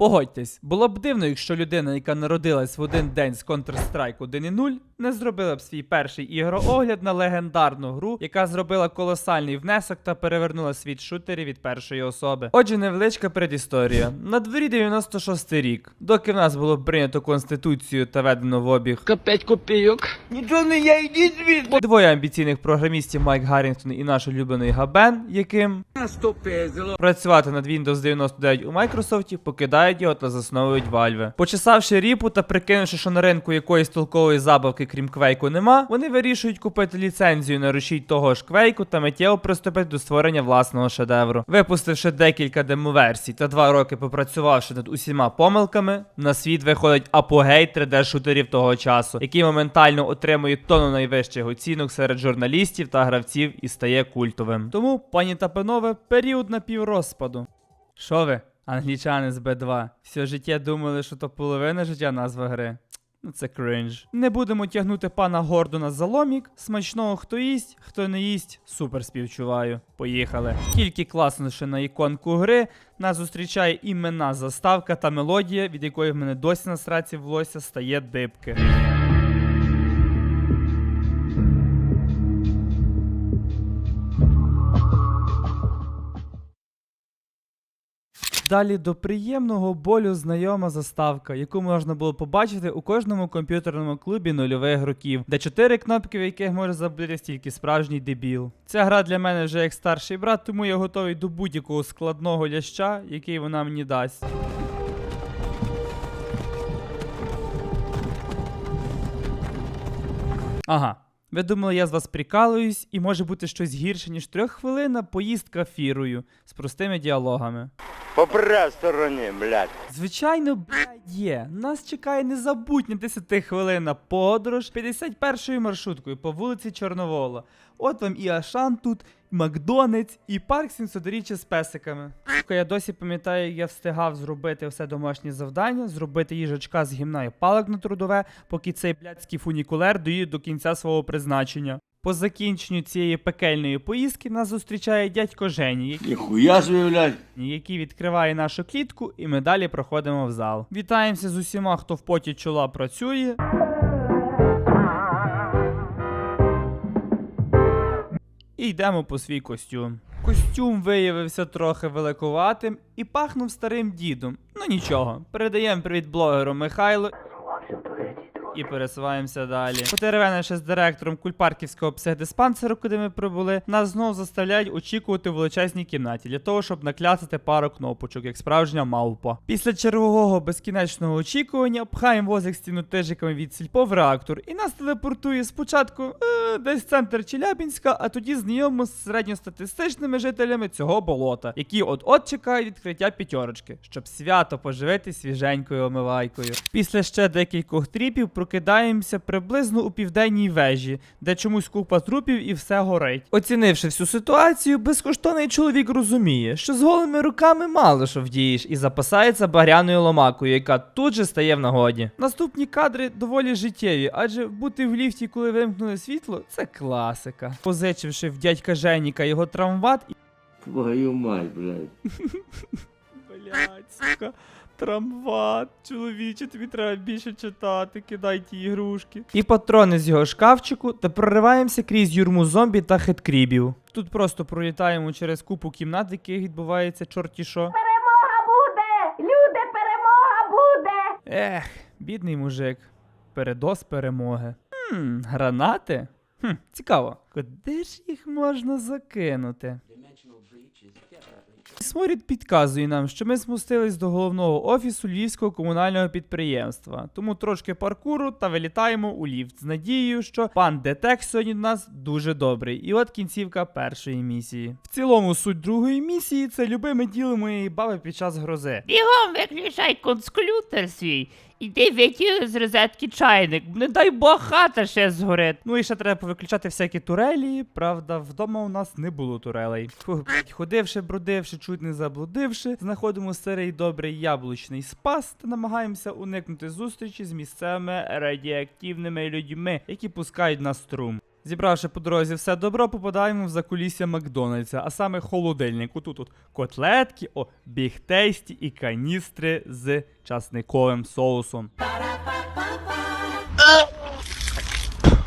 Погодьтесь, було б дивно, якщо людина, яка народилась в один день з Counter-Strike 1.0, не зробила б свій перший ігроогляд на легендарну гру, яка зробила колосальний внесок та перевернула світ шутерів від першої особи. Отже, невеличка предісторія. На дворі 96 рік, доки в нас було прийнято конституцію та введено в обіг П'ять копійок. Нічого не я йдіть звідси. Двоє амбіційних програмістів Майк Гаррінгтон і наш улюблений Габен, яким Стопезило. працювати над Windows 99 у Майкрософті, покидають його та засновують Valve. Почесавши ріпу та прикинувши, що на ринку якоїсь толкової забавки, крім квейку, нема, вони вирішують купити ліцензію на рушій того ж квейку та миттєво приступити до створення власного шедевру. Випустивши декілька демоверсій та два роки попрацювавши над усіма помилками, на світ виходить апогей 3D-шутерів того часу, який моментально отримує тону найвищих оцінок серед журналістів та гравців і стає культовим. Тому, пані та панове, період напіврозпаду. Що ви, англічани з Б2? Все життя думали, що то половина життя назва гри. Ну це кринж. Не будемо тягнути пана Гордона за ломік. Смачного хто їсть, хто не їсть, супер співчуваю. Поїхали. Тільки класнувши на іконку гри, нас зустрічає іменна заставка та мелодія, від якої в мене досі на сраці волосся стає дибки. Далі до приємного болю знайома заставка, яку можна було побачити у кожному комп'ютерному клубі нульових років, де чотири кнопки, в яких може забити тільки справжній дебіл. Ця гра для мене вже як старший брат, тому я готовий до будь-якого складного ляща, який вона мені дасть. Ага. Ви думали, я з вас прикалуюсь, і може бути щось гірше, ніж трьоххвилинна поїздка фірою з простими діалогами. По правій стороні, блядь. Звичайно, блядь, є. Нас чекає незабутня 10-хвилинна подорож 51-ю маршруткою по вулиці Чорновола. От вам і Ашан тут, і Макдонець, і парк 700-річчя з песиками. Я досі пам'ятаю, я встигав зробити все домашнє завдання, зробити їжачка з гімна і палок на трудове, поки цей блядський фунікулер доїде до кінця свого призначення. По закінченню цієї пекельної поїздки нас зустрічає дядько Жені, який Ніхуя собі, блядь. який відкриває нашу клітку, і ми далі проходимо в зал. Вітаємося з усіма, хто в поті чола працює. І йдемо по свій костюм. Костюм виявився трохи великуватим і пахнув старим дідом. Ну нічого, передаємо привіт блогеру Михайлу. І пересуваємося далі. Потеревенивши з директором кульпарківського психдиспансеру, куди ми прибули, нас знову заставляють очікувати в величезній кімнаті для того, щоб накляцати пару кнопочок, як справжня мавпа. Після чергового безкінечного очікування пхаємо возик стіну тижиками від сільпо в реактор, і нас телепортує спочатку е, десь центр Челябінська, а тоді знайомо з середньостатистичними жителями цього болота, які от-от чекають відкриття п'ятерочки, щоб свято поживити свіженькою омивайкою. Після ще декількох тріпів прокидаємося приблизно у південній вежі, де чомусь купа трупів і все горить. Оцінивши всю ситуацію, безкоштовний чоловік розуміє, що з голими руками мало що вдієш, і запасається багряною ломакою, яка тут же стає в нагоді. Наступні кадри доволі життєві, адже бути в ліфті, коли вимкнули світло, це класика. Позичивши в дядька Женіка його трамват і Твою мать, блядь. Блять, сука. Трамват, чоловіче, тобі треба більше читати, кидай ті ігрушки. І патрони з його шкафчику та прориваємося крізь юрму зомбі та хиткрібів. Тут просто пролітаємо через купу кімнат, в яких відбувається чорті що. Перемога буде! Люди, перемога буде! Ех, бідний мужик. Передос перемоги. Хм, гранати? Хм, цікаво. Куди ж їх можна закинути? Сморід підказує нам, що ми спустились до головного офісу львівського комунального підприємства. Тому трошки паркуру та вилітаємо у ліфт з надією, що пан Детек сьогодні до нас дуже добрий. І от кінцівка першої місії. В цілому суть другої місії це любиме діло моєї баби під час грози. Бігом виключай консклютер свій. Іди витягни з розетки чайник. Не дай Бог хата ще згорить. Ну і ще треба повиключати всякі турелі. Правда, вдома у нас не було турелей. Ходивши, бродивши, чуть не заблудивши, знаходимо старий добрий яблучний спас та намагаємося уникнути зустрічі з місцевими радіоактивними людьми, які пускають на струм. Зібравши по дорозі все добро, попадаємо в закулісся Макдональдса, а саме холодильник. Отут от котлетки, о, бігтейсті і каністри з часниковим соусом.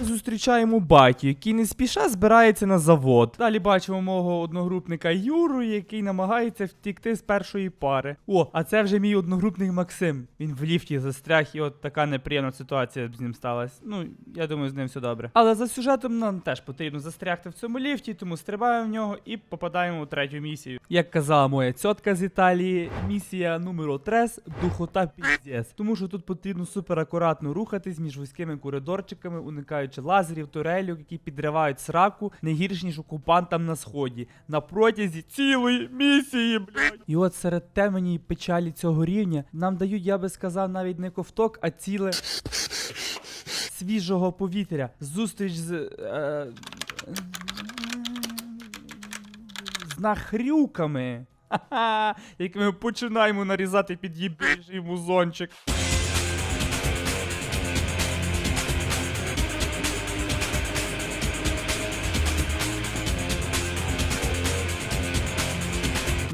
Зустрічаємо батю, який не спіша збирається на завод. Далі бачимо мого одногрупника Юру, який намагається втікти з першої пари. О, а це вже мій одногрупник Максим. Він в ліфті застряг, і от така неприємна ситуація з ним сталася. Ну, я думаю, з ним все добре. Але за сюжетом нам теж потрібно застрягти в цьому ліфті, тому стрибаємо в нього і попадаємо у третю місію. Як казала моя цьотка з Італії, місія номер 3 духота піздець. Тому що тут потрібно супер акуратно рухатись між вузькими коридорчиками, уникаючи лазерів, турелів, які підривають сраку не гірш, ніж окупантам на сході. На протязі цілої місії, блядь. І от серед темені і печалі цього рівня нам дають, я би сказав, навіть не ковток, а ціле свіжого повітря. Зустріч з. Е, нахрюками. Ха-ха, як ми починаємо нарізати під їбейший музончик.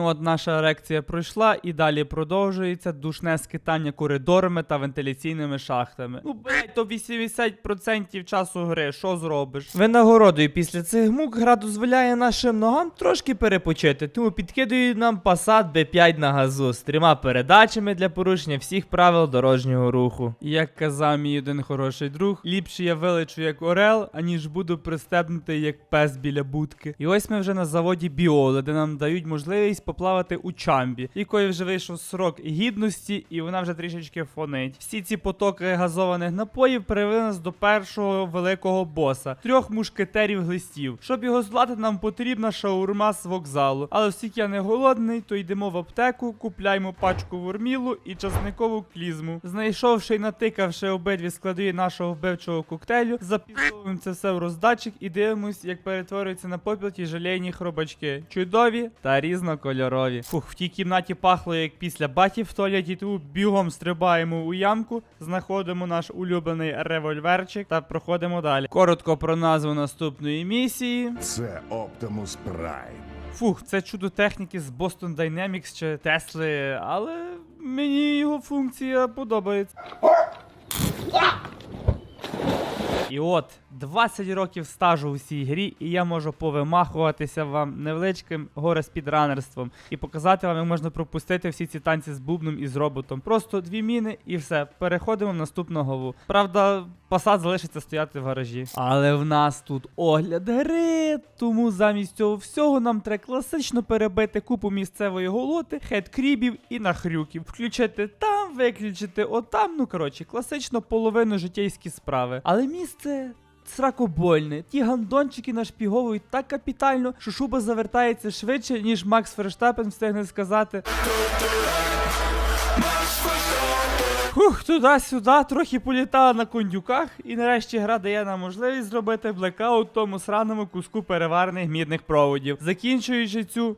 Ну от наша ерекція пройшла і далі продовжується душне скитання коридорами та вентиляційними шахтами. Ну, блять, то 80% часу гри, що зробиш? Винагородою після цих мук гра дозволяє нашим ногам трошки перепочити, тому підкидують нам Passat B5 на газу з трьома передачами для порушення всіх правил дорожнього руху. І як казав мій один хороший друг, ліпше я вилечу як орел, аніж буду пристебнутий як пес біля будки. І ось ми вже на заводі Біоли, де нам дають можливість поплавати у чамбі, якої вже вийшов срок гідності, і вона вже трішечки фонить. Всі ці потоки газованих напоїв привели нас до першого великого боса трьох мушкетерів глистів. Щоб його здолати, нам потрібна шаурма з вокзалу. Але оскільки я не голодний, то йдемо в аптеку, купляємо пачку вормілу і часникову клізму. Знайшовши і натикавши обидві складові нашого вбивчого коктейлю, запісовуємо це все в роздатчик і дивимось, як перетворюються на попіл ті жалейні хробачки. Чудові та різнокольорові. Фух, в тій кімнаті пахло як після батів в туалеті, тому бігом стрибаємо у ямку, знаходимо наш улюблений револьверчик та проходимо далі. Коротко про назву наступної місії. Це Optimus Prime. Фух, це чудо техніки з Boston Dynamics чи Тесли, але мені його функція подобається. І от 20 років стажу у цій грі, і я можу повимахуватися вам невеличким горе-спідранерством і показати вам, як можна пропустити всі ці танці з бубном і з роботом. Просто дві міни і все. Переходимо в наступну голову. Правда, посад залишиться стояти в гаражі. Але в нас тут огляд гри, тому замість цього всього нам треба класично перебити купу місцевої голоти, хет-крібів і нахрюків. Включити там, виключити отам. Ну коротше, класично половину житейські справи. Але місце. Сракобольне. Ті гандончики нашпіговують так капітально, що шуба завертається швидше, ніж Макс Ферштапен встигне сказати. Хух, туди-сюди, трохи політала на кондюках, і нарешті гра дає нам можливість зробити блекаут тому сраному куску переварених мідних проводів, закінчуючи цю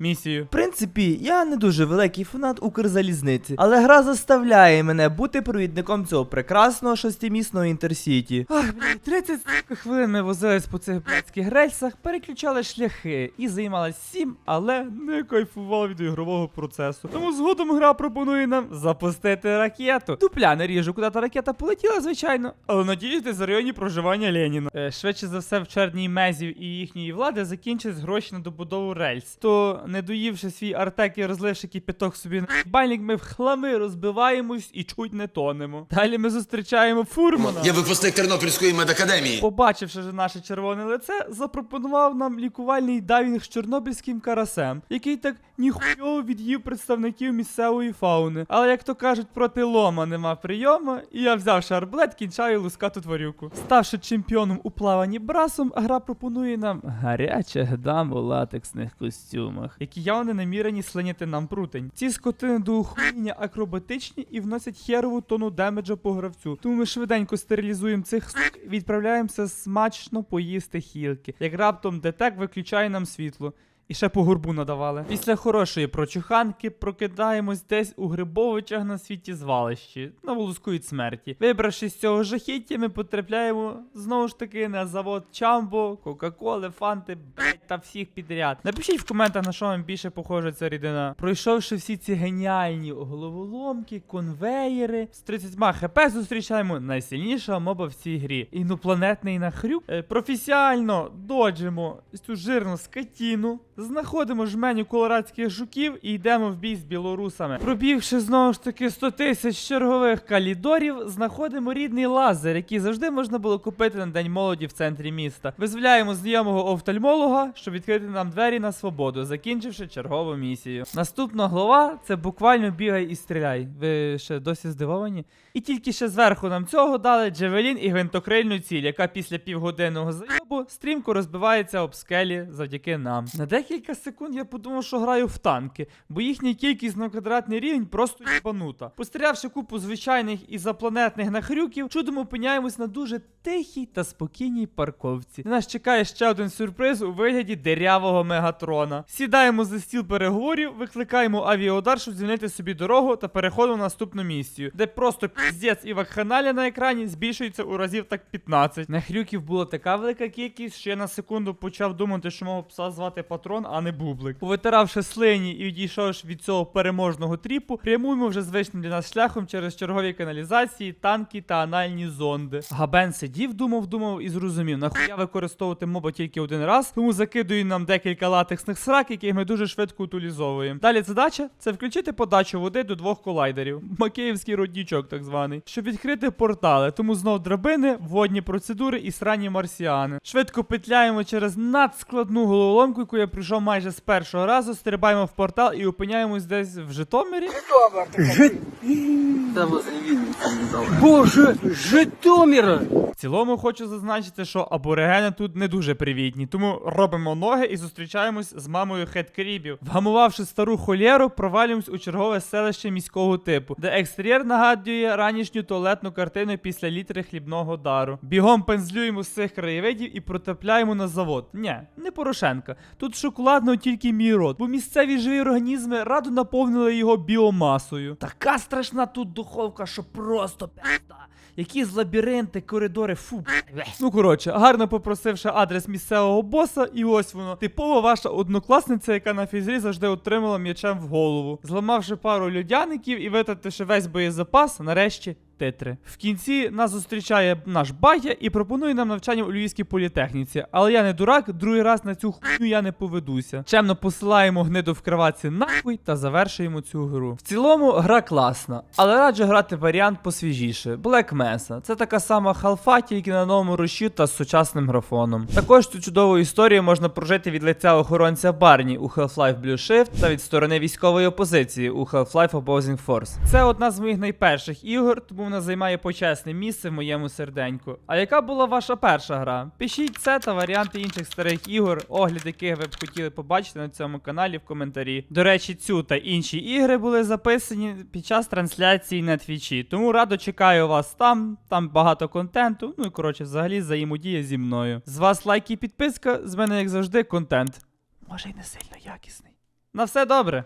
місію. В принципі, я не дуже великий фанат Укрзалізниці, але гра заставляє мене бути провідником цього прекрасного шестимісного інтерсіті. Ах, блядь, 30 хвилин ми возились по цих блядських рельсах, переключали шляхи і займалась всім, але не кайфував від ігрового процесу. Тому згодом гра пропонує нам запустити ракету. Дупля не ріжу, куди та ракета полетіла, звичайно. Але надіюсь, десь в районі проживання Леніна. Е, швидше за все, в черній мезів і їхньої влади закінчать гроші на добудову рельс. То, не доївши свій артек і розливши кипяток собі на бальник, ми в хлами розбиваємось і чуть не тонемо. Далі ми зустрічаємо фурмана. Я випускник Тернопільської медакадемії. Побачивши ж наше червоне лице, запропонував нам лікувальний дайвінг з чорнобильським карасем, який так ніхуйово від'їв представників місцевої фауни. Але як то кажуть, проти лома нема прийому, і я взяв шарблет, кінчаю лускату тварюку. Ставши чемпіоном у плаванні брасом, гра пропонує нам гарячих дам у латексних костюмах, які явно намірені слиняти нам прутень. Ці скотини до ухуєння акробатичні і вносять херову тону демеджа по гравцю. Тому ми швиденько стерилізуємо цих сук і відправляємося смачно поїсти хілки. Як раптом детек виключає нам світло. І ще по горбу надавали. Після хорошої прочуханки прокидаємось десь у Грибовичах на світі звалищі, на волоску від смерті. Вибравшись з цього жахіття, ми потрапляємо знову ж таки на завод Чамбо, Кока-Коли, Фанти, блять, та всіх підряд. Напишіть в коментах, на що вам більше похожа ця рідина. Пройшовши всі ці геніальні головоломки, конвеєри, з 30 хп зустрічаємо найсильнішого моба в цій грі. Інопланетний нахрюк. Е, професіально доджимо цю жирну скотіну, знаходимо жменю колорадських жуків і йдемо в бій з білорусами. Пробігши знову ж таки 100 тисяч чергових калідорів, знаходимо рідний лазер, який завжди можна було купити на день молоді в центрі міста. Визволяємо знайомого офтальмолога, щоб відкрити нам двері на свободу, закінчивши чергову місію. Наступна глава це буквально бігай і стріляй. Ви ще досі здивовані? І тільки ще зверху нам цього дали Джевелін і гвинтокрильну ціль, яка після півгодинного зайобу стрімко розбивається об скелі завдяки нам. На декілька секунд я подумав, що граю в танки, бо їхня кількість на квадратний рівень просто їбанута. Пострілявши купу звичайних і запланетних нахрюків, чудом опиняємось на дуже тихій та спокійній парковці. На нас чекає ще один сюрприз у вигляді дерявого мегатрона. Сідаємо за стіл переговорів, викликаємо авіаудар, щоб звільнити собі дорогу та переходимо на наступну місію, де просто піздець і вакханалія на екрані збільшується у разів так 15. Нахрюків була така велика кількість, що я на секунду почав думати, що мого пса звати патрон, а не бублик. Повитиравши слині і відійшовши від цього переможного тріпу, прямуємо вже звичним для нас шляхом через чергові каналізації, танки та анальні зонди. Габен сидів, думав, думав і зрозумів, нахуя використовувати моба тільки один раз, тому закидує нам декілька латексних срак, яких ми дуже швидко утилізовуємо. Далі задача це включити подачу води до двох колайдерів. Макеївський роднічок, так званий, щоб відкрити портали. Тому знов драбини, водні процедури і срані марсіани. Швидко петляємо через надскладну головоломку, яку я пройшов майже з першого разу. Стрибаємо в портал і опиняємось десь в Житомирі. Боже, Житомира! Цілому хочу зазначити, що аборигени тут не дуже привітні, тому робимо ноги і зустрічаємось з мамою хет-крібів. Вгамувавши стару холєру, провалюємось у чергове селище міського типу, де екстер'єр нагадує ранішню туалетну картину після літри хлібного дару. Бігом пензлюємо з цих краєвидів і протепляємо на завод. Ні, не Порошенка. Тут шоколадно тільки мій рот, бо місцеві живі організми радо наповнили його біомасою. Така страшна тут духовка, що просто пизда. Які з лабіринти, коридори, фу. Ну коротше, гарно попросивши адрес місцевого боса, і ось воно. Типова ваша однокласниця, яка на фізрі завжди отримала м'ячем в голову. Зламавши пару людяників і витративши весь боєзапас, нарешті. Титри. В кінці нас зустрічає наш батя і пропонує нам навчання у Львівській політехніці. Але я не дурак, другий раз на цю хуйню я не поведуся. Чемно посилаємо гниду в криватці нахуй та завершуємо цю гру. В цілому гра класна, але раджу грати варіант посвіжіше. Black Mesa. Це така сама халфа, тільки на новому руші та з сучасним графоном. Також цю чудову історію можна прожити від лиця охоронця Барні у Half-Life Blue Shift та від сторони військової опозиції у Half-Life Opposing Force. Це одна з моїх найперших ігор, тому вона займає почесне місце в моєму серденьку. А яка була ваша перша гра? Пишіть це та варіанти інших старих ігор, огляд яких ви б хотіли побачити на цьому каналі в коментарі. До речі, цю та інші ігри були записані під час трансляції на твічі. Тому радо чекаю вас там, там багато контенту. Ну і коротше, взагалі взаємодія зі мною. З вас лайк і підписка, з мене, як завжди, контент. Може й не сильно якісний. На все добре.